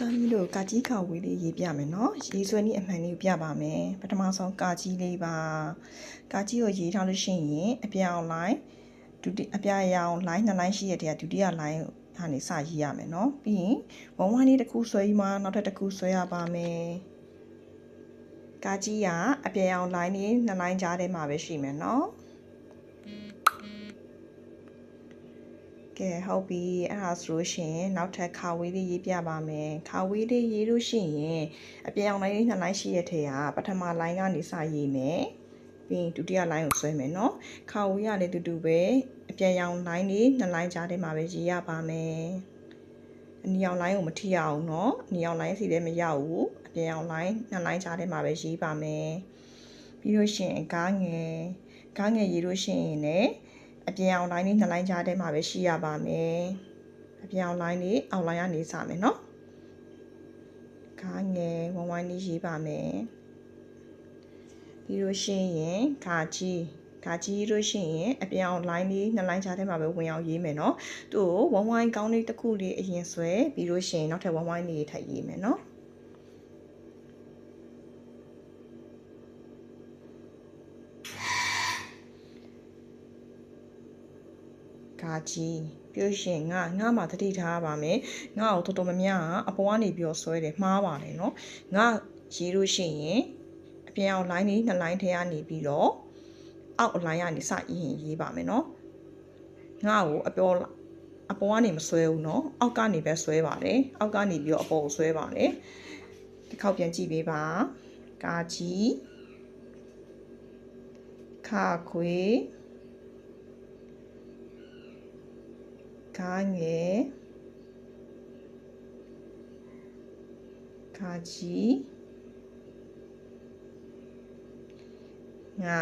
တာမီလို့ကာကြီးခါဝေးလေးရေးပြမယ်နော်ရေးဆွဲနည်းအမှန်လေးကိုပြပါမယ်ပထမဆုံးကာကြီးလေးပါကာကြီးကိုရေးထားလို့ရှိရင်အပြောင်လိုင်းဒုတိအပြရောင် line နှစ် line ရှိရတဲ့ဒုတိယ line ဟာနေစရေးရမယ်နော်ပြီးရင်ဝမ်ဝမ်လေးတစ်ခုဆွဲပြီးမှနောက်ထပ်တစ်ခုဆွဲရပါမယ်ကာကြီးကအပြရောင် line လေးနှစ် line ကြားထဲမှာပဲရှိမယ်နော် ကဲဟုတ်ပြီအဲ့ဒါဆိုလို့ရှိရင်နောက်ထပ်ခါဝေးလေးရေးပြပါမယ်ခါဝေးလေးရေးလို့ရှိရင်အပြောင်လိုင်းလေးနှစ်လိုင်းရှိရတဲ့ဟာပထမလိုင်းကနေစရေးမယ်ပြီးရင်ဒုတိယလိုင်းကိုဆွဲမယ်နော်ခါဝေးရလည်းတူတူပဲအပြောင်ရောင်လိုင်းလေးနှစ်လိုင်းကြားထဲမှာပဲရေးရပါမယ်အနီရောင်လိုင်းကိုမထိရအောင်နော်အနီရောင်လိုင်းစီလည်းမရောက်ဘူးအပြောင်ရောင်လိုင်းနှစ်လိုင်းကြားထဲမှာပဲရေးပါမယ်ပြီးလို့ရှိရင်ကားငယ်ကားငယ်ရေးလို့ရှိရင်လည်း အပြင်အောင်လိုင်းလေးနှစ်လိုင်းကြားထဲမှာပဲရှိရပါမယ်အပြင်အောင်လိုင်းလေးအောက်လိုင်းကနေစမယ်နော်ကားငယ်ဝမ်ဝိုင်းလေးရေးပါမယ်ပြီးလို့ရှိရင်ခါကြီးခါကြီးလို့ရှိရင်အပြင်အောင်လိုင်းလေးနှစ်လိုင်းကြားထဲမှာပဲဝင်အောင်ရေးမယ်နော်သူ့ကိုဝမ်ဝိုင်းကောင်းလေးတစ်ခုလေးအရင်ဆွဲပြီးလို့ရှိရင်နောက်ထပ်ဝမ်ဝိုင်းလေးထပ်ရေးမယ်နော် ဂါကြီးပြို့ရှင်ငါငါမှတတိထားပါမယ်ငါ့ကိုတော်တော်များများအပေါ်ကနေပြောဆွဲတယ်မှားပါတယ်နော်ငါရေးလို့ရှိရင်အပြင်အောင် line နေနှစ် line ထဲကနေပြီးတော့အောက် line ကနေစရင်ရေးပါမယ်နော်ငါ့ကိုအပြောအပေါ်ကနေမဆွဲဘူးနော်အောက်ကနေပဲဆွဲပါတယ်အောက်ကနေပြီးတော့အပေါ်ကိုဆွဲပါတယ်တစ်ခေါက်ပြန်ကြည့်ပေးပါကာကြီးခါခွေ ကားငယ်ကာကြီးငါ